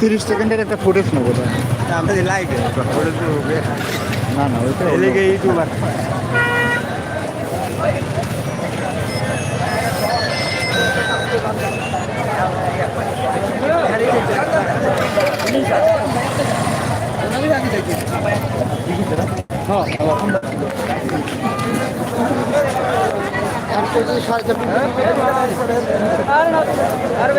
তিরিশ সেকেন্ডের একটা ফুটেজ নেব আমাদের লাইক না না ওইটা। এদিকে ইউটিউবার আর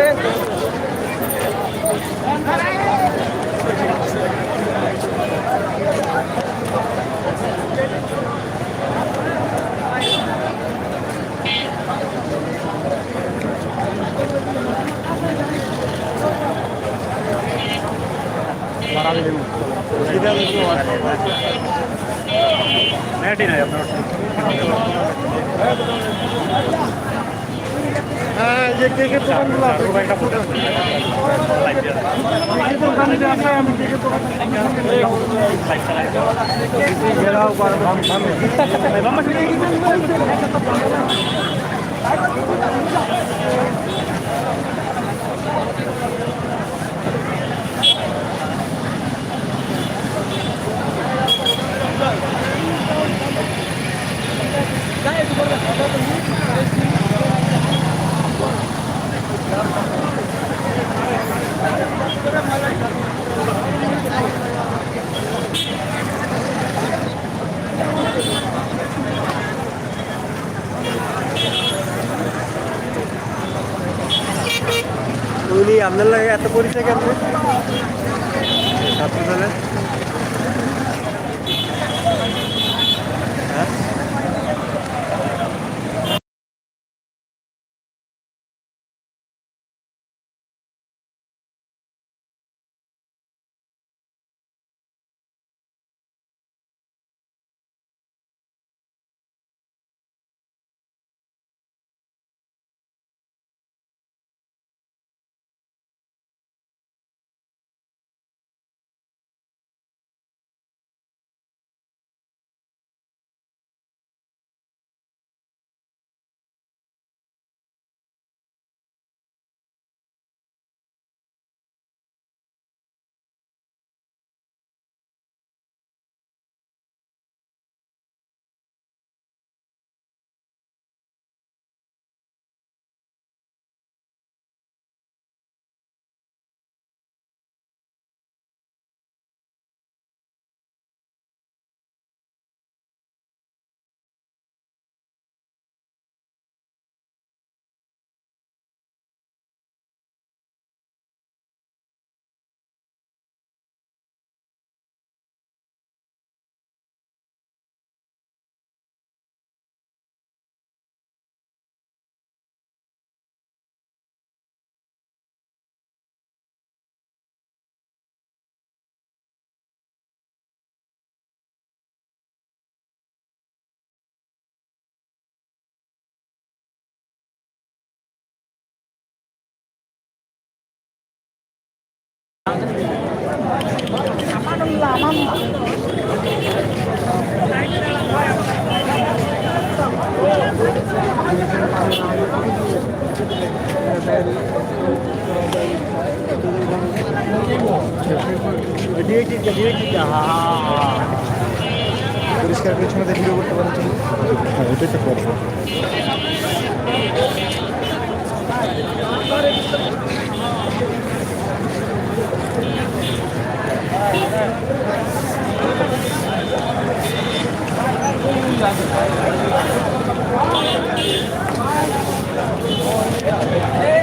হ্যাঁ যে কেকের দোকানগুলো আছে একটা ফটো উনি আপনার লাগে এত পরিচয় কেন ছাত্র পরিষ্কার পরিচ্ছন্নতা ভিডিও করতে পারেন হ্যাঁ ওটাই তো করব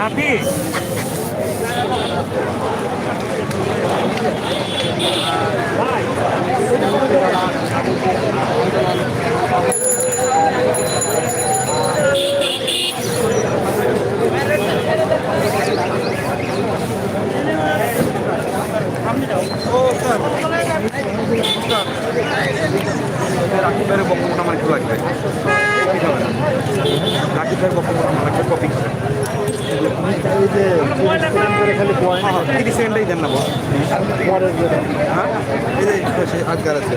নাকি রাকিব ভাইয়ের বক্তব্য আমার একটু লাগবে রাকিব ভাইয়ের বক্তব্য আমার লাগবে কপি তিরিশ হ্যাঁ সেকেন্ডটাই দেন না হ্যাঁ? আছে।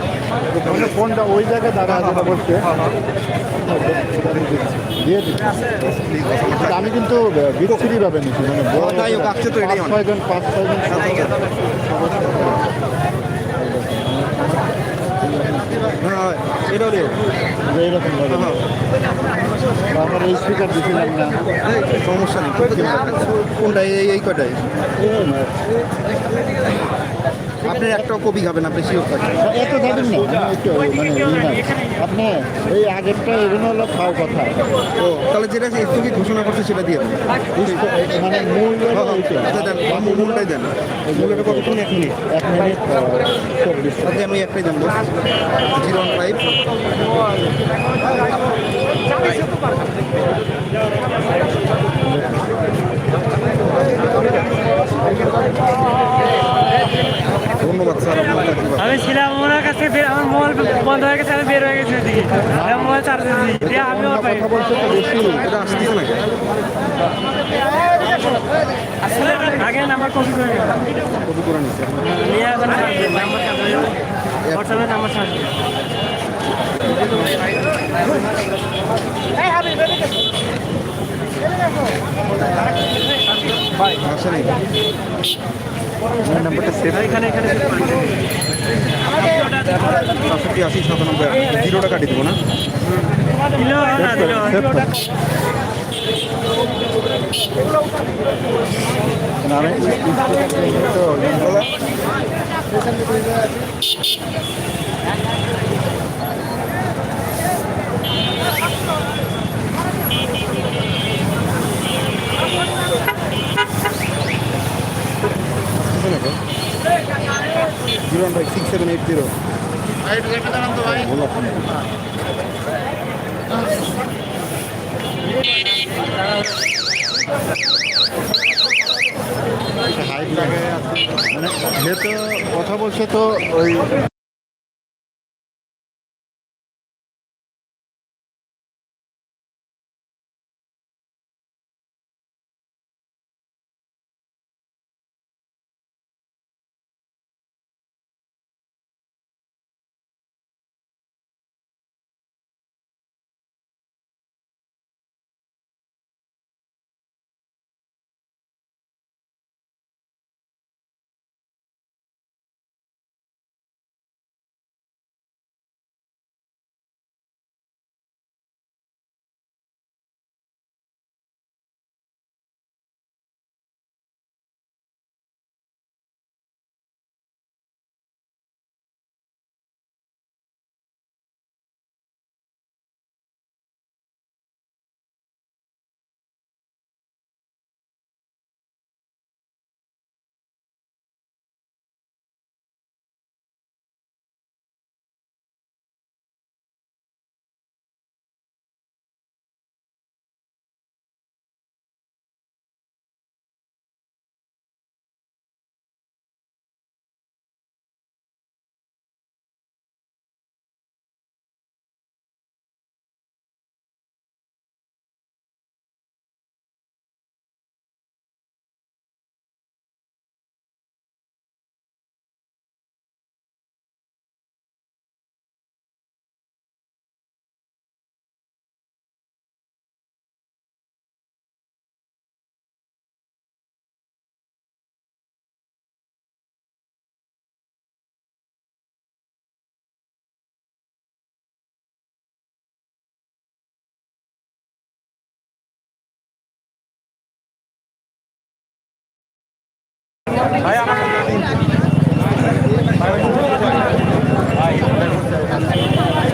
ফোনটা ওই জায়গায় দাঁড়া আছে দিয়ে দিচ্ছি কিন্তু আমি কিন্তু বিচ্ছিরি ভাবে নিচ্ছি মানে। ছয়জন পাঁচ ছয়জন এটা এইরকম আমার এই স্পিকার দিছিলাম না। সমস্যা নেই কোনটা? এই এই কটাই আপনি একটাও কপি খাবেন আপনি শিওর থাকবেন এত খাবেন না আমি একটু মানে ই আপনি এই আগেরটা এগুলো হলো খাও কথা। ও তাহলে যেটা একটু কি ঘোষণা করছে সেটা দিয়ে দেন। মানে মূল হ্যাঁ, হ্যাঁ। আচ্ছা দেন মূল- মূলটাই দেন। মূলটা কতক্ষণ? এক মিনিট। এক মিনিট চব্বিশ আজকে আমি একটাই জানব জিরো ওয়ান ফাইভ। ধন্যবাদ স্যার আমি ছিলাম ওনার কাছে আমার মোবাইল বন্ধ হয়ে গেছে আমি বের হয়ে গেছি ওদিকে। মোবাইল চার্জ দিয়েছি দিয়ে পাই এটা আসতেছে নাকি আসলে আগে নাম্বার কপি করে কপি করে নিচ্ছে নাম্বার চার্জ নাম্বারটা সেভ এখানে এখানে সাতষট্টি আশি সাতানব্বই জিরো টাকা দিয়ে দেবো না? আমি স্পিকার দিয়ে তো zero one five six seven eight zero মানে যেহেতু কথা বলছে তো ওই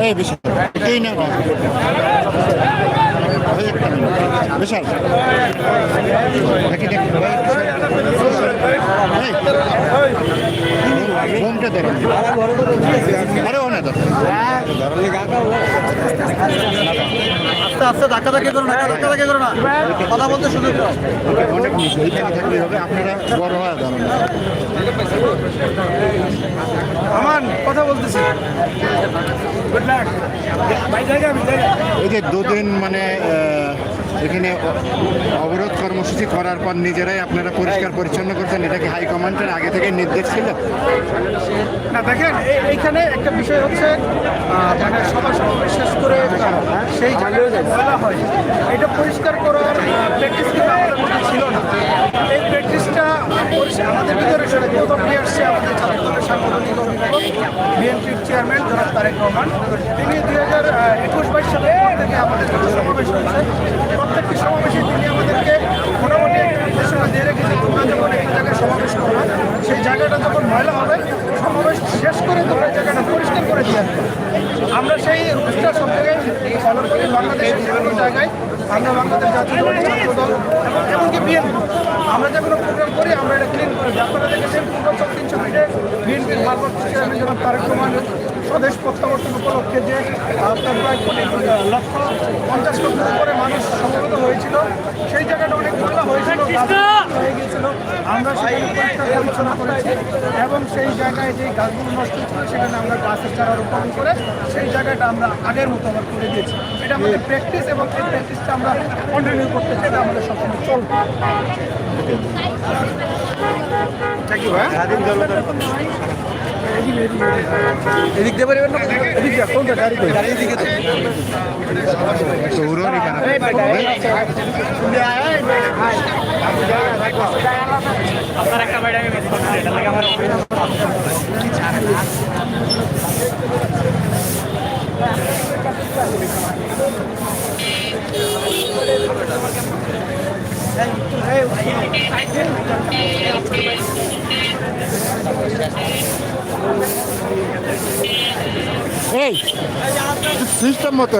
এই বেশি এটাই না ওই একটা মিনিট বিশাল। দেখি দেখি। এই, আরে অনেক আস্তে আস্তে ধাক্কা ধাক্কি করো না ধাক্কা ধাক্কি করো না। কথা বলতে সুযোগ অনেক নিচে এইখানে থাকলে হবে আপনারা বড় হয় ধরুন আমান কথা বলতেছি। গুড লাক ভাই জায়গা এই যে দুদিন মানে এখানে অবরোধ কর্মসূচি করার পর নিজেরাই আপনারা পরিষ্কার পরিচ্ছন্ন করছেন এটা কি হাইকমান্ডের আগে থেকে নির্দেশ ছিল? না দেখেন এইখানে একটা বিষয় হচ্ছে মানে সবার সমাবেশ শেষ করে সেই জায়গায় হয় এটা পরিষ্কার করার প্র্যাকটিস কিন্তু আমাদের ছিল না। এই প্র্যাকটিসটা আমাদের ভিতরে সেটা প্রথম নিয়ে আসছে আমাদের ছাত্র দলের সাংগঠনিক অভিভাবক বিএনপির চেয়ারম্যান জনাব তারেক রহমান তিনি দুই হাজার একুশ বাইশ সালে আমাদের সমাবেশ হয়েছে। প্রত্যেকটি সমাবেশে তিনি আমাদেরকে মোটামুটি একটা নির্দেশনা দিয়ে রেখেছে তোমরা যখন একটা জায়গায় সমাবেশ করবে, সেই জায়গাটা যখন ময়লা হবে, সমাবেশ শেষ করে তোমরা জায়গাটা পরিষ্কার করে দিয়ে আমরা সেই রুলসটা সব জায়গায় ফলো করি বাংলাদেশের বিভিন্ন জায়গায়। আমরা বাংলাদেশ জাতীয় দল ছাত্র দল এবং এমনকি বিএনপি। আমরা যে কোনো প্রোগ্রাম করি, আমরা এটা ক্লিন করে দিই। আপনারা দেখেছেন পূর্বাচল তিনশো ফিটে বিএনপির ভারপ্রাপ্ত চেয়ারম্যান জনাব তারেক রহমান স্বদেশ প্রত্যাবর্তন উপলক্ষে যে আপনার প্রায় কোটি লক্ষ পঞ্চাশ লক্ষের উপরে মানুষ সমবেত হয়েছিল সেই জায়গাটা অনেক ময়লা হয়েছিল হয়ে গিয়েছিল। আমরা পরিষ্কার পরিচ্ছন্ন করেছি এবং সেই জায়গায় যে গাছগুলো নষ্ট ছিল সেখানে আমরা গাছের চারা রোপণ করে সেই জায়গাটা আমরা আগের মতো আবার করে দিয়েছি। এটা আমাদের প্র্যাকটিস এবং সেই প্র্যাকটিসটা আমরা কন্টিনিউ করতে চাই এটা আমাদের সবসময় চলবে। থ্যাংক ইউ ভাই। এদিক দিয়ে পারবেন না? এদিক দিয়ে কোনটা? গাড়ি গাড়ি দিকে সৌররই কেন? আপনার একটা বাইরে আমি মিস করছি এটা লাগে আমার এই সিস্টেম মতো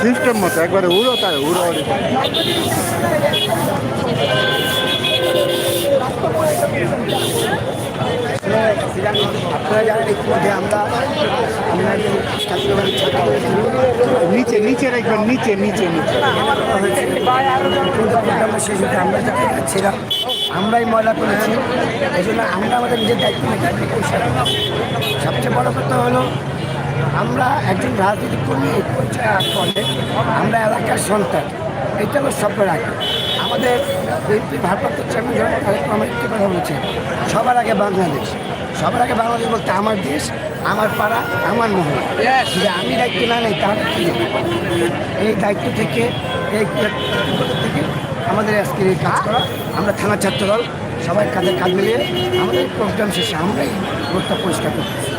সিস্টেম মতো একবারে উড়ো তাই উড়ো আপনারা জানেন ইতিমধ্যে আমরা আমরা যে ছাত্রবাড়ির ছাত্র নিচে নিচে রাখবেন, নিচে নিচে নিচে। আমরা ছিলাম আমরাই ময়লা করেছি এই জন্য আমরা আমাদের নিজের দায়িত্ব। সবচেয়ে বড় কথা হলো, আমরা একজন রাজনৈতিক কর্মী, এই পর্যায়ে আমরা এলাকার সন্তান। এটা হলো স্বপ্ন রাখি আমাদের ভারপ্রাপ্ত চেয়ারম্যান জনাব তারেক রহমান একটি কথা বলেছেন সবার আগে বাংলাদেশ। সবার আগে বাংলাদেশ বলতে আমার দেশ আমার পাড়া আমার মহল। যদি আমি দায়িত্ব না নেই তাহলে কি এই দায়িত্ব থেকে এই থেকে আমাদের আজকের এই কাজ করা। আমরা থানা ছাত্র দল সবাই কাঁধে কাঁধ মিলিয়ে আমাদের প্রোগ্রাম শেষে আমরাই রোডটা পরিষ্কার করতেছি।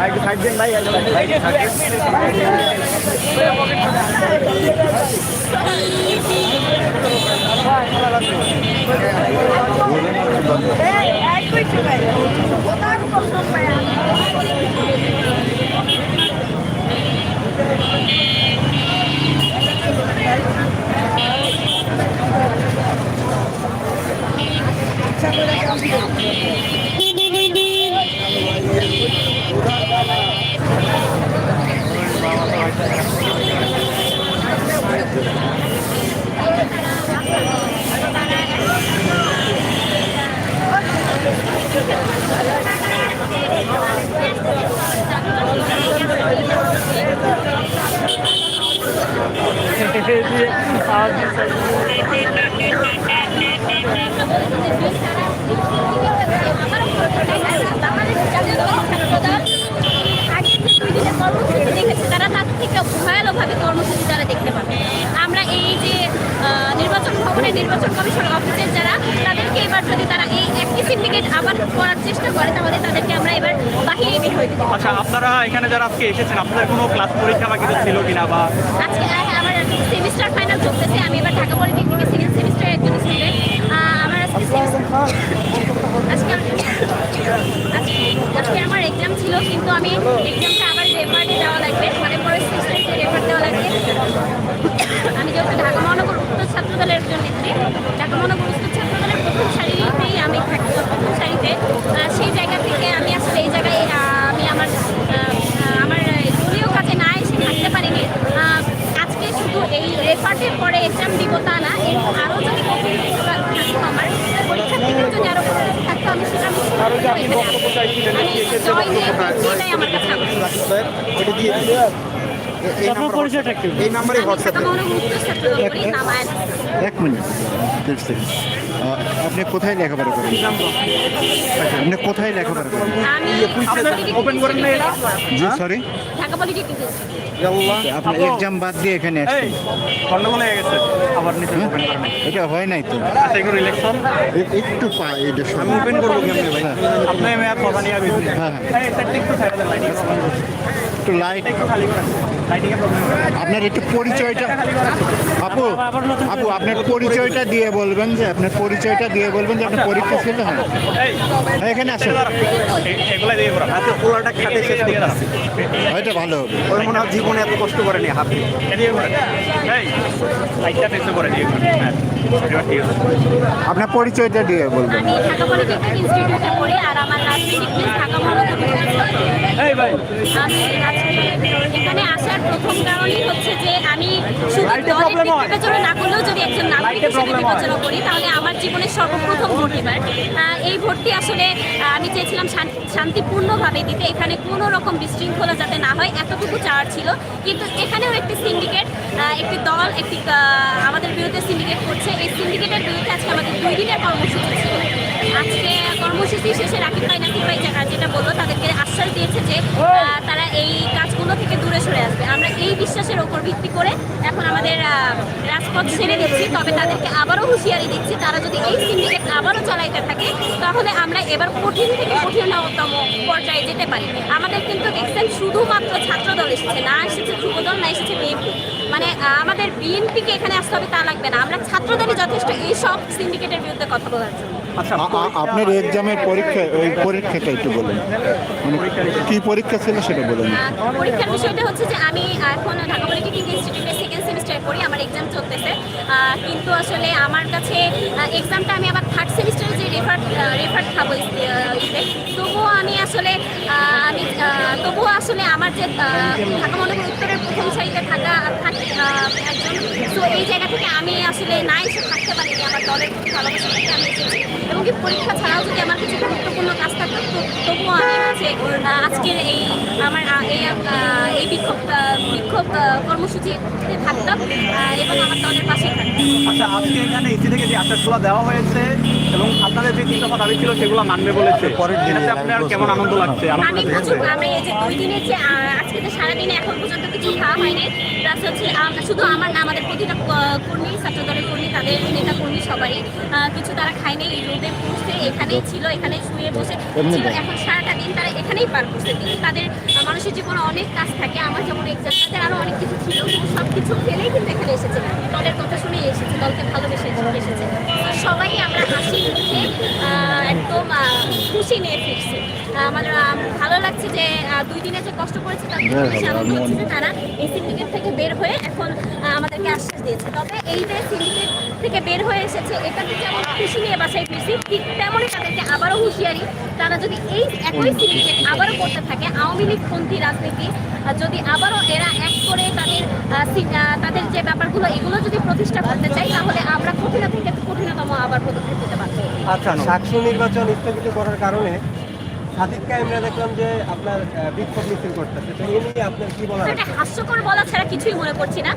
ভাই ভাই একটু ভয়ানকভাবে কর্মসূচি তারা দেখতে পাবে আমরা এই যে নির্বাচন ভবনে নির্বাচন কমিশন অফিসের যারা তাদেরকে এবার যদি তারা এই একই সিন্ডিকেট আবার করার চেষ্টা করে তাহলে তাদেরকে আমরা এবার বাহিরে বের হয়ে দেবো আচ্ছা আপনারা এখানে যারা আজকে এসেছেন, আপনাদের কোনো ক্লাস পরীক্ষা বা কিছু ছিল কিনা বা আজকে আমার সেমিস্টার ফাইনাল চলতেছে, আমি এবার ঢাকা পলিটেকনিকের সেকেন্ড সেমিস্টারের একজন স্টুডেন্ট আজকে আমার এক্সাম ছিল কিন্তু আমি এক্সামটা আবার রেফারে দেওয়া লাগবে। মানে পরের সেমিস্টারে রেফার দেওয়া আমি যেহেতু ঢাকা মহানগর উত্তর ছাত্রদলের একজন নেত্রী ঢাকা মহানগর উত্তর ছাত্রদলের প্রথম সারিতেই আমি থাকি প্রথম সারিতে আহ, সেই জায়গা থেকে আমি আসলে এই জায়গায় আহ, আমি আমার আহ, আমার দলীয় কাজে না এসে থাকতে পারিনি আহ, আজকে শুধু এই রেফার্টের পরে এক্সাম দিব তা না এর আরও যদি কঠিন কিছু থাকতো আমার পরীক্ষার থেকে যদি আরও কঠিন কিছু থাকতো আমি সেটা আমি আমি জয় দিয়ে এটাই আমার কাছে আমার আপনার পরিচয়টা একটু এই নাম্বারে হোয়াটসঅ্যাপ ঢাকা এক মিনিট দেড় সেকেন্ড। আপনি কোথায় লেখাপড়া করেন? আপনি কোথায় লেখাপড়া করেন? ওপেন করেন না এটা? জি সরি ঢাকা পলিটেকনিক আপনি এক্সাম বাদ দিয়ে এখানে আসছেন। গন্ডগোল হয়ে গেছে। আবার নিচে হ্যাঁ? ওপেন করেন। এটা হয় নাই তো। আচ্ছা এগুলো ইলেকশন একটু পা এটা আমি ওপেন করব কেমনে ভাই? আপনি মেয়াদ কথা নিয়ে বেশি হ্যাঁ, এই সেটটা একটু সাইড দেন লাইটিং একটু লাইট একটু খালি করেন। লাইটিং এর প্রবলেম আপনার একটু পরিচয়টা আপু আপু আপনার পরিচয়টা দিয়ে বলবেন যে আপনার পরিচয়টা দিয়ে বলবেন যে আপনার পরীক্ষা ছিল হ্যাঁ। হ্যাঁ, এখানে আসেন। আচ্ছা পোলাটা খাতে শেষ দিয়ে হয়তো ভালো ওই মনে হয় জীবনে এত কষ্ট করেনি হাতে আপনার পরিচয়টা দিয়ে বলবেন। আমি ঢাকা পলিটেকনিক ইনস্টিটিউটে পড়ি আর আমার ঢাকা আমি আজকে এখানে আসার প্রথম কারণই হচ্ছে যে আমি শুধু বিবেচনা না করলেও যদি একজন নাগরিক হিসেবে বিবেচনা করি তাহলে আমার জীবনের সর্বপ্রথম ভোট এবার এই ভোটটি আসলে আমি চেয়েছিলাম শান- শান্তিপূর্ণভাবে দিতে। এখানে কোনো রকম বিশৃঙ্খলা যাতে না হয় এতটুকু চাওয়ার ছিল। কিন্তু এখানেও একটি সিন্ডিকেট একটি দল একটি আমাদের বিরুদ্ধে সিন্ডিকেট করছে। এই সিন্ডিকেটের বিরুদ্ধে আজকে আমাদের দুই দিনের কর্মসূচি ছিল। আজকে কর্মসূচি শেষে রাকিব ভাই নাকিব ভাই যারা যেটা বলল তাদেরকে আশ্বাস দিয়েছে যে আহ, তারা এই কাজগুলো থেকে দূরে সরে আসবে আমরা এই বিশ্বাসের ওপর ভিত্তি করে এখন আমাদের রাজপথ ছেড়ে দিচ্ছি, তবে তাদেরকে আবারও হুঁশিয়ারি দিচ্ছি, তারা যদি এই সিন্ডিকেট আবারও চালাইতে থাকে, তাহলে আমরা এবার কঠিন থেকে কঠিনতম পর্যায়ে যেতে পারি। আমাদের কিন্তু দেখছেন শুধুমাত্র ছাত্রদল এসেছে, না এসেছে যুব দল না এসেছে বিএনপি। মানে আমাদের বিএনপিকে এখানে আসতে হবে, তা লাগবে না। আমরা ছাত্রদেরই যথেষ্ট এই সব সিন্ডিকেটের বিরুদ্ধে কথা বলার জন্য। আচ্ছা আপনার এক্সামের পরীক্ষা ওই পরীক্ষাটা একটু বলুন। মানে কি পরীক্ষা ছিল সেটা বলুন। পরীক্ষার বিষয়টা হচ্ছে যে আমি এখন ঢাকা পলিটেকনিক ইনস্টিটিউটে সেকেন্ড সেমিস্টার পড়ি আমার এক্সাম চলতেছে। আহ, কিন্তু আসলে আমার কাছে এক্সামটা আমি আবার থার্ড সেমিস্টারে রেফার রেফার খাব তবুও আমি আসলে আমি তবুও আসলে আমার যে ঢাকা মহানগর উত্তরের প্রথম সারিতে থাকা একজন। তো এই জায়গা থেকে আমি আসলে না এসে থাকতে পারিনি আমার দলের ভালোবাসা থেকে আমি এসেছি। এবং কি পরীক্ষা ছাড়াও যদি আমার কিছু গুরুত্বপূর্ণ কাজ থাকতো তবুও আমি হচ্ছে আজকের এই আমার এই এই বিক্ষোভ বিক্ষোভ আহ, কর্মসূচিতে থাকতাম এবং আমার দলের পাশে আচ্ছা আজকে এখানে ইসি থেকে যে দেওয়া হয়েছে এবং আপনাদের যে তিনটা দাবি ছিল সেগুলো মানবে বলেছে। এটাতে আপনার কেমন আনন্দ লাগছে? আমি প্রচুর আমি এই যে দুই দিনের যে আজকে যে সারাদিনে এখন পর্যন্ত কিছু খাওয়া হয়নি। প্লাস হচ্ছে শুধু আমার না আমাদের প্রতিটা কর্মী ছাত্র দলের কর্মী তাদের নেতা কর্মী সবারই কিছু তারা খায়নি। এই রোদে পৌঁছে এখানেই ছিল এখানেই শুয়ে বসে। ছিল এখন সারাটা দিন তারা এখানেই পার করছে। কিন্তু তাদের আহ, মানুষের জীবনে অনেক কাজ থাকে আমার যেমন এক্সাম তাদের আরও অনেক কিছু ছিল সব কিছু ফেলেই কিন্তু এখানে এসেছে। দলের কথা শুনেই এসেছে দলকে ভালোবেসে এসেছে। সবাই আমরা হাসি মুখে একদম খুশি নিয়ে ফিরছি। আমার ভালো লাগছে যে দুই দিনে যে কষ্ট করেছে তার থেকে আনন্দ হচ্ছে যে তারা এই সিন্ডিকেট থেকে বের হয়ে এখন আমাদেরকে আশ্বাস দিয়েছে। তবে এই যে সিন্ডিকেট থেকে বের হয়ে এসেছে এটাতে যেমন খুশি নিয়ে বাসায় ফিরছি ঠিক তেমনই তাদেরকে আবারও হুঁশিয়ারি তারা যদি এই একই সিন্ডিকেট আবারও করতে থাকে আওয়ামী লীগপন্থী রাজনীতি যদি আবারও এরা এক করে তাদের তাদের যে ব্যাপারগুলো, এগুলো যদি প্রতিষ্ঠা করতে চাই, তাহলে আমরা কঠিন থেকে কঠিনতম আবার পদক্ষেপ নিতে পারব আচ্ছা নির্বাচন স্থগিত করার কারণে সাদিক কাইমরা দেখলাম যে আপনার বিক্ষোভ মিছিল করতেছে। তো এই নিয়ে আপনার কি বলার এটা হাস্যকর বলা ছাড়া কিছুই মনে করছি না।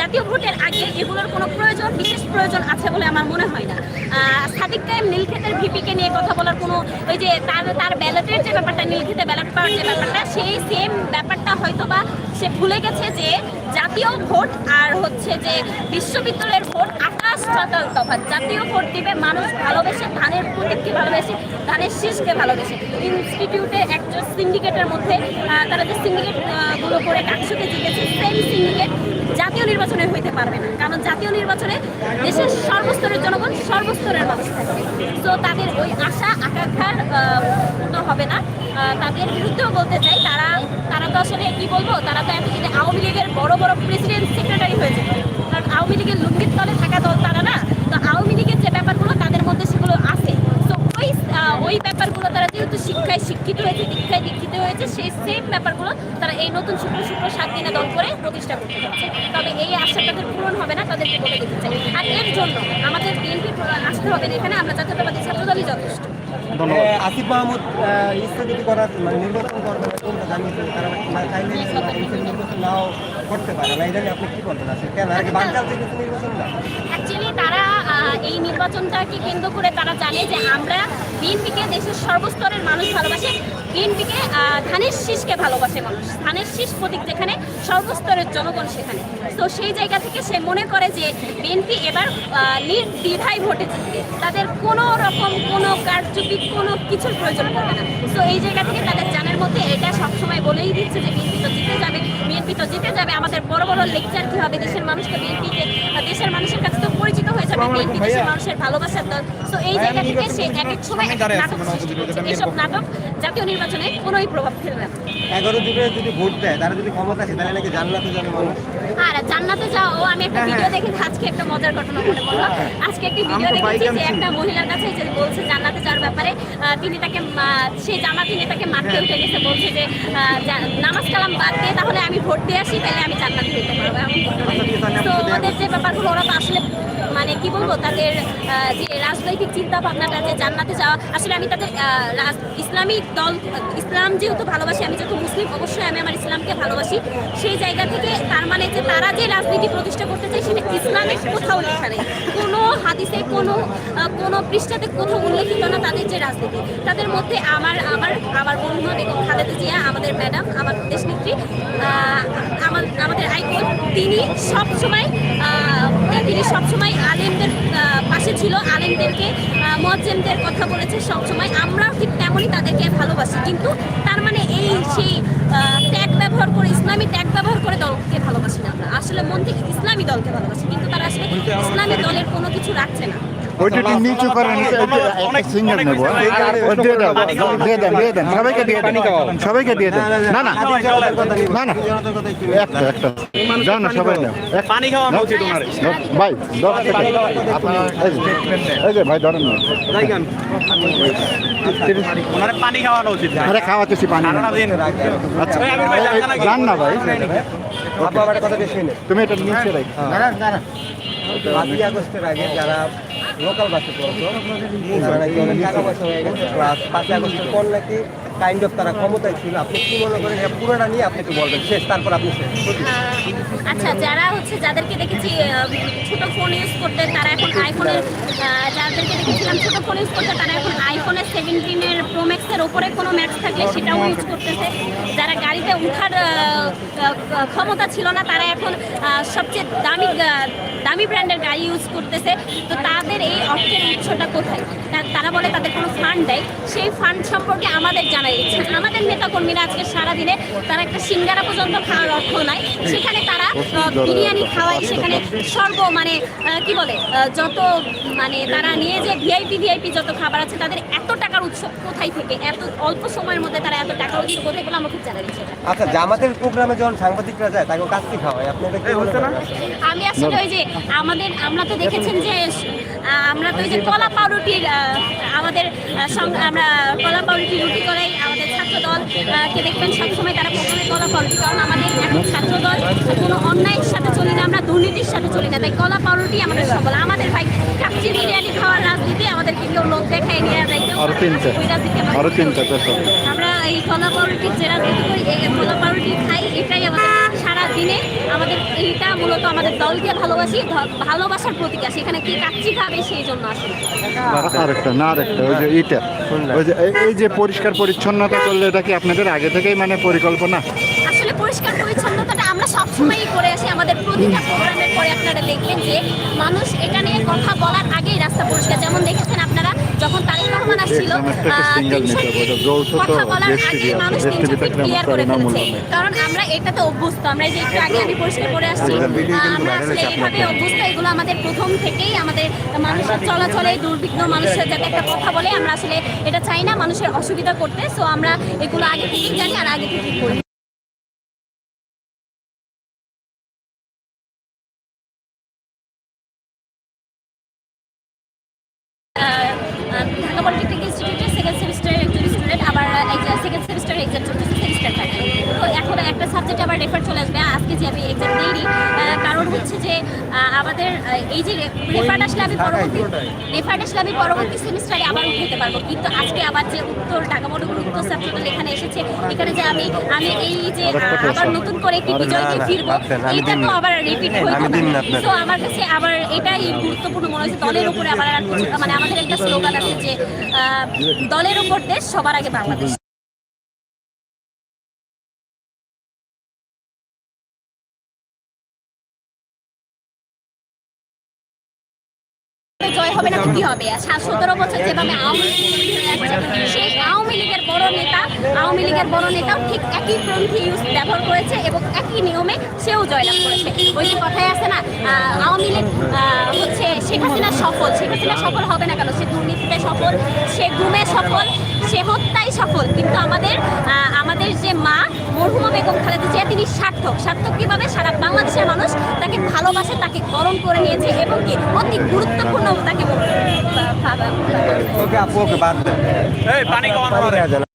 জাতীয় ভোটের আগে এগুলোর কোনো প্রয়োজন বিশেষ প্রয়োজন আছে বলে আমার মনে হয় না। সাদিক কায়েম নীলক্ষেতের ভিপিকে নিয়ে কথা বলার কোনো ওই যে তার তার ব্যালটের যে ব্যাপারটা নীলক্ষেতে ব্যালট পাওয়ার যে ব্যাপারটা সেই সেম ব্যাপারটা হয়তো বা সে ভুলে গেছে যে জাতীয় ভোট আর হচ্ছে যে বিশ্ববিদ্যালয়ের ভোট আকাশ পাতাল তফাৎ। জাতীয় ভোট দিবে মানুষ ভালোবেসে, ধানের প্রতীককে ভালোবেসে, ধানের শীষকে ভালোবেসে। ইনস্টিটিউটে একজন সিন্ডিকেটের মধ্যে তারা যে সিন্ডিকেটগুলো করে একশোকে জিতেছে সেম সিন্ডিকেট জাতীয় নির্বাচনে হইতে পারবে না। কারণ জাতীয় নির্বাচনে দেশের সর্বস্তরের জনগণ সর্বস্তরের মানুষ তো তাদের ওই আশা, আকাঙ্ক্ষার পূর্ণ হবে না। তাদের বিরুদ্ধেও বলতে চাই, তারা তারা তো আসলে কি বলব, তারা তো এতদিনে আওয়ামী লীগের বড় বড় প্রেসিডেন্ট সেক্রেটারি হয়েছে। কারণ আওয়ামী লীগের লুঙ্গির তলে থাকা দল তারা না। তো আওয়ামী লীগের যে ব্যাপারগুলো তাদের মধ্যে সেগুলো আছে। ওই ওই ব্যাপারগুলো তারা যেহেতু শিক্ষায় শিক্ষিত হয়েছে দীক্ষায় দীক্ষিত হয়েছে সেই সেম ব্যাপারগুলো তারা এই নতুন শুক্র শুক্র সাত দিনে দল করে প্রতিষ্ঠা করতে যাচ্ছে। তবে এই আশা তাদের পূরণ হবে না তাদেরকে বলে দিতে চাই। আর এর জন্য আমাদের বিএনপি আসতে হবে না এখানে আমরা জাতীয়তাবাদী ছাত্রদলই যথেষ্ট। আসিফ মাহমুদ স্থগিত করার মানে নির্বাচন না কোনটা তারা মানে চাইলে নির্বাচন নাও করতে পারে। না এটা আপনি কি বলবেন? আসলে কেন? আগে বানচাল থেকে নির্বাচন অ্যাকচুয়ালি তারা এই নির্বাচনটাকে কেন্দ্র করে তারা জানে যে আমরা বিএনপিকে দেশের সর্বস্তরের মানুষ ভালোবাসে। বিএনপিকে ধানের শীষকে ভালোবাসে মানুষ। ধানের শীষ প্রতীক যেখানে, সর্বস্তরের জনগণ সেখানে। তো সেই জায়গা থেকে সে মনে করে যে বিএনপি এবার নির্দ্বিধায় ভোটে জিতবে। তাদের কোনো রকম কোনো কারচুপি, কোনো কিছুর প্রয়োজন পড়বে না। তো এই জায়গা থেকে তাদের জানের মধ্যে এটা সবসময় বলেই দিচ্ছে যে বিএনপি তো জিতে যাবে। বিএনপি তো জিতে যাবে আমাদের বড় বড় লেকচার কি হবে দেশের মানুষকে বিএনপিকে দেশের মানুষের কাছে তো পরিচিত হয়ে যাবে বিএনপি দেশের মানুষের ভালোবাসার দল। তো এই জায়গা থেকে সে এক এক সময় নাটক সৃষ্টি করছে। এইসব নাটক জাতীয় নির্বাচনে কোনোই প্রভাব ফেলবে না। এগারো যুগে যদি ভোট দেয় তারা যদি ক্ষমতা আসে তাহলে নাকি জান্নাতে যাবে মানুষ? আর জান্নাতে যাও আমি একটা ভিডিও দেখে আজকে একটা মজার ঘটনা মনে পড়ল আজকে একটি ভিডিও দেখেছি যে একটা মহিলার কাছে যে বলছে জান্নাতে যাওয়ার ব্যাপারে তিনি তাকে মা- সেই জান্নাতি নেতাকে মারতে উঠে গেছে বলছে যে নামাজ কালাম বাদ দিয়ে তাহলে আমি ভোট দিয়ে আসি তাহলে আমি জান্নাতি হইতে পারব এমন তো ওদের যে ব্যাপারগুলো ওরা তো আসলে মানে কি বলব তাদের যে রাজনৈতিক চিন্তা ভাবনাটা যে জান্নাতে যাওয়া আসলে আমি তাদের ইসলামিক দল ইসলাম যেহেতু ভালোবাসি আমি যেহেতু মুসলিম, অবশ্যই আমি আমার ইসলামকে ভালোবাসি। সেই জায়গা থেকে তার মানে যে তারা যে রাজনীতি প্রতিষ্ঠা করতে চায়, সেটা ইসলামের কোথাও লেখা নেই। কোনো হাদিসে, কোনো কোনো পৃষ্ঠাতে কোথাও উল্লেখিত না তাদের যে রাজনীতি। তাদের মধ্যে আমার আমার আমার বন্ধু বেগম খালেদা জিয়া, আমাদের ম্যাডাম, আমার দেশনেত্রী আমার, আমাদের আইকন, তিনি সবসময় তিনি সবসময় আলেমদের পাশে ছিল, আলেমদেরকে মজ্জেমদের কথা বলেছে সবসময়। আমরাও ঠিক তেমনই তাদেরকে ভালোবাসি। কিন্তু তার মানে এই সেই ট্যাগ ব্যবহার করে ইসলামী ট্যাগ ব্যবহার করে দলকে ভালোবাসি না আমরা। আসলে মন থেকে ইসলামী দলকে ভালোবাসি কিন্তু তারা আসলে ইসলামী দলের কোনো কিছু রাখছে না। ওইটা একটু নিচু করেন একটা সিঙ্গার নেব হ্যাঁ? দিয়ে দাও দিয়ে দেন দিয়ে দেন সবাইকে দিয়ে দেন সবাইকে দিয়ে দেন। না না আদি জনতার কথা নিয়ে না, না। জনতার কথা একটু একটা। একটা যাও না সবাই নাও। পানি খাওয়ানো নাও। উচিত ওনার। নাও, ভাই দশ টাকা আপনার এই যে ভাই ধরেন না। ওনার পানি খাওয়ানো উচিত আরে খাওয়াতেছি পানি না। দিন আচ্ছা? জান না ভাই আপু আমার কথা বেশি তুমি এটা নিচে রাখ। পাঁচই আগস্টের আগে যারা লোকাল বাসে টাকা নাকি কাইন্ড অফ তারা ক্ষমতায় ছিল। আপনি কি মনে করেন পুরোটা নিয়ে আপনি একটু বলবেন? শেষ, তারপর আপনি শেষ। আচ্ছা যারা হচ্ছে, যাদেরকে দেখেছি ছোট ফোন ইউজ করতে, তারা এখন আইফোনের যাদেরকে দেখেছিলাম, ছোট ফোন ইউজ করতে, তারা এখন আইফোনের সেভেন্টিনের প্রো ম্যাক্সের ওপরে কোনো ম্যাক্স থাকলে সেটাও ইউজ করতেছে। যারা গাড়িতে উঠার ক্ষমতা ছিল না, তারা এখন সবচেয়ে দামি দামি ব্র্যান্ডের গাড়ি ইউজ করতেছে। তো তাদের এই অর্থের উৎসটা কোথায়? তারা বলে তাদের কোনো ফান্ড দেয় সেই ফান্ড সম্পর্কে আমাদের জানা ইচ্ছে। আমাদের নেতাকর্মীরা আজকে সারাদিনে তারা একটা সিঙ্গারা পর্যন্ত খাওয়ার অর্থ নাই। সেখানে তারা বিরিয়ানি খাওয়ায়। সেখানে সর্ব মানে কি বলে যত মানে তারা নিয়ে যে ভিআইপি ভিআইপি যত খাবার আছে, তাদের এত টাকার উৎস কোথায় থেকে? এত অল্প সময়ের মধ্যে তারা এত টাকার উৎস কোথায় এগুলো আমাকে জানা ইচ্ছে আচ্ছা জামাতের প্রোগ্রামে যখন সাংবাদিকরা যায় তাকে কাস্তি খাওয়ায়? আপনি এটা কি মনে করেন? আমি আসলে ওই যে আমাদের আমরা তো দেখেছেন যে আমরা তো ওই যে কলা পাউরুটির আমাদের আমরা কলা পাউরুটি রুটি করাই আমাদের ছাত্র দল আহ, কে দেখবেন সবসময় তারা প্রথমে কলা পাউরুটি কারণ আমাদের এখন ছাত্র দল কোনো অন্যায়ের সাথে চলি না আমরা দুর্নীতির সাথে চলি না তাই কলা পাউরুটি আমাদের সফল। আমাদের ভাই কাচ্চি বিরিয়ানি খাওয়ার রাজনীতি আমাদেরকে কেউ লোক দেখায় নিয়ে যাইতে আরও তিনটা। ওই আমরা আরও তিনটা পেশা আমরা এই কলা পাউরুটির যে রাজনীতি করি এই কলা পাউরুটি খাই এটাই আমাদের সারা দিনে আমাদের এইটা মূলত আমাদের দলকে ভালোবাসি ভালোবাসার প্রতীক আছে এখানে কি কাচ্চি খাবে সেই জন্য আসলে। আরেকটা না আরেকটা ওই যে এইটা। ওই যে এই যে পরিষ্কার পরিচ্ছন্নতা করলে এটা কি আপনাদের আগে থেকেই মানে পরিকল্পনা? আসলে পরিষ্কার পরিচ্ছন্নতাটা আমরা সবসময়ই করে আসি আমাদের প্রতিটা প্রোগ্রামের পরে আপনারা দেখবেন যে মানুষ এটা নিয়ে কথা বলার আগেই রাস্তা পরিষ্কার। যেমন দেখেছেন আপনারা যখন তারেক রহমান আসছিল একদম একটা আহ, single 300 নিতে হবে। যৌথ তো কথা বলার টিভি, মানুষ দেশ টিভি 300 থাকলে ক্লিয়ার করে ফেলেছে। কারণ আমরা এটাতে অভ্যস্ত আমরা যে একটু আগে আমি পরিষ্কার করে আসছি video আহ, কিন্তু আমরা আসলে এইভাবে অভ্যস্ত এগুলো আমাদের প্রথম থেকেই আমাদের মানুষের চলাচলে দুর্বিঘ্ন মানুষের যাতে একটা কথা বলে আমরা আসলে এটা চাই না মানুষের অসুবিধা করতে সো আমরা এগুলো আগে থেকেই জানি আর আগে থেকেই করি। সেকেন্ড সেমিস্টারের এক্সাম চলতেছে সেমিস্টার থাকে তো এখন একটা সাবজেক্ট আবার রেফার চলে আসবে। আজকে যে আমি এক্সাম দিইনি আহ, কারণ হচ্ছে যে আহ, আমাদের এই যে রেফার্ড আসলে আমি পরবর্তী রেফার্ড আসলে আমি পরবর্তী সেমিস্টারে আবার উঠাতে পারব। কিন্তু আজকে আবার যে উত্তর ঢাকা মহানগর উত্তর সাবজেক্ট এখানে এসেছে এখানে যে আমি আমি এই যে আবার নতুন করে একটি বিজয় নিয়ে ফিরবো এটা তো আবার রিপিট পারে। তো আমার কাছে আবার এটাই গুরুত্বপূর্ণ মনে হয়েছে দলের উপরে আবার আর মানে আমাদের একটা স্লোগান আছে যে আহ, দলের উপর দেশ সবার আগে বাংলাদেশ। জয় হবে না কি হবে। সতেরো বছর যেভাবে আওয়ামী সেই আওয়ামী লীগের বড় নেতা, আওয়ামী লীগের বড় নেতাও ঠিক একই পন্থী ইউজ ব্যবহার করেছে এবং একই নিয়মে সেও জয়লাভ করেছে। ওই যে কথায় আছে না আওয়ামী লীগ হচ্ছে শেখ হাসিনা সফল। শেখ হাসিনা সফল হবে না কেন? সে দুর্নীতিতে সফল, সে গুমে সফল, সে হত্যায় সফল। কিন্তু আমাদের আমাদের যে মা মরহুমা বেগম খালেদা জিয়া, তিনি সার্থক। সার্থক কীভাবে? সারা বাংলাদেশের মানুষ তাকে ভালোবাসে, তাকে গরম করে নিয়েছে এবং কি অতি গুরুত্বপূর্ণ ওকে আপু ওকে বাদ দেন। এই পানি কমানো।